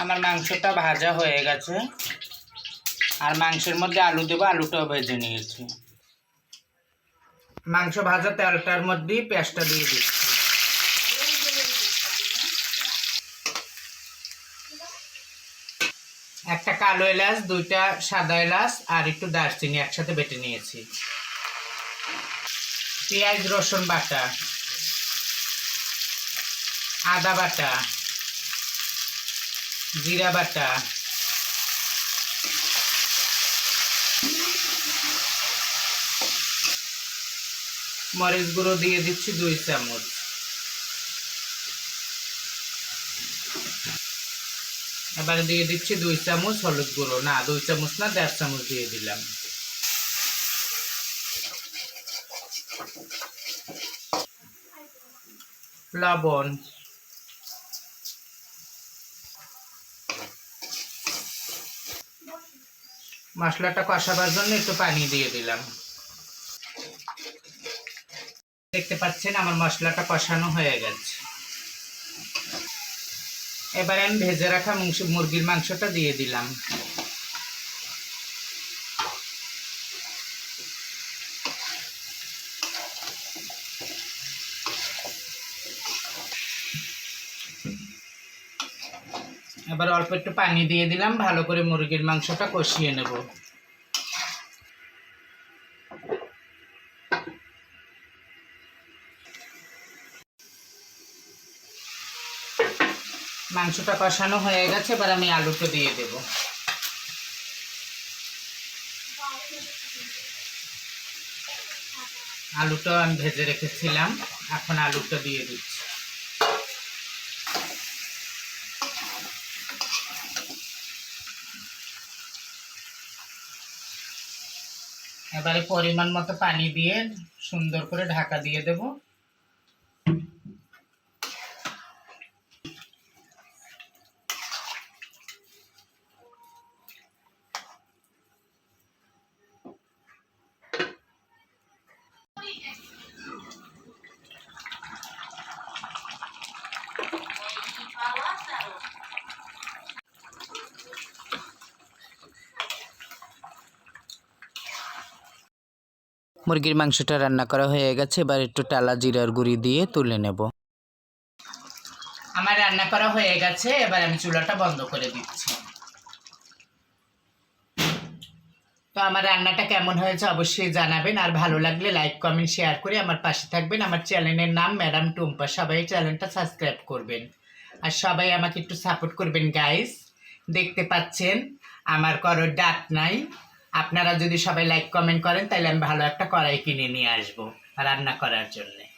আমার মাংসটা ভাজা হয়ে গেছে। আর মাংসের মধ্যে আলু দেবো, আলুটাও ভেজে নিয়েছি। মাংস ভাজা তেলটার মধ্যে পেঁয়াজটা দিয়ে দিচ্ছি। একটা কালো এলাচ, দুইটা সাদা এলাচ, আর একটু দারচিনি একসাথে বেটে নিয়েছি। পেঁয়াজ, রসুন বাটা, আদা বাটা জিরা বাটা। মরিচ গুঁড়ো দিয়ে দিচ্ছি দুই চামচ। এবারে দিয়ে দিচ্ছি দুই চামচ হলুদ গুঁড়ো। না, দুই চামচ না, দেড় চামচ দিয়ে দিলাম। লবণ। মশলাটা কষাবার জন্য একটু পানি দিয়ে দিলাম। দেখতে পাচ্ছেন আমার মশলাটা কষানো হয়ে গেছে। এবারে আমি ভেজে রাখা মুরগির মাংসটা দিয়ে দিলাম। এবার অল্প একটু পানি দিয়ে দিলাম, ভালো করে মুরগির মাংসটা কষিয়ে নেব। মাংসটা কষানো হয়ে গেছে, এবার আমি আলুটা দিয়ে দেব। আলুটা আমি ভেজে রেখেছিলাম, এখন আলুটা দিয়ে দিচ্ছি। এবারে পরিমাণ মতো পানি দিয়ে সুন্দর করে ঢাকা দিয়ে দেব। মুরগির মাংসটা রান্না করা হয়ে গেছে, এবার একটু টালা জিরার গুঁড়ি দিয়ে তুলে নেব। আমার রান্না করা হয়ে গেছে, এবার আমি চুলাটা বন্ধ করে দিচ্ছি। তো আমার রান্নাটা কেমন হয়েছে অবশ্যই জানাবেন, আর ভালো লাগলে লাইক, কমেন্ট, শেয়ার করে আমার পাশে থাকবেন। আমার চ্যানেলের নাম ম্যাডাম টুম্পা। সবাই চ্যানেলটা সাবস্ক্রাইব করবেন। আর সবাই আমাকে একটু সাপোর্ট করবেন, গাইস। দেখতে পাচ্ছেন, আমার করো ডাক নাই। আপনারা যদি সবাই লাইক কমেন্ট করেন, তাহলে আমি ভালো একটা কড়াই কিনে নিয়ে আসব রান্না করার জন্যে।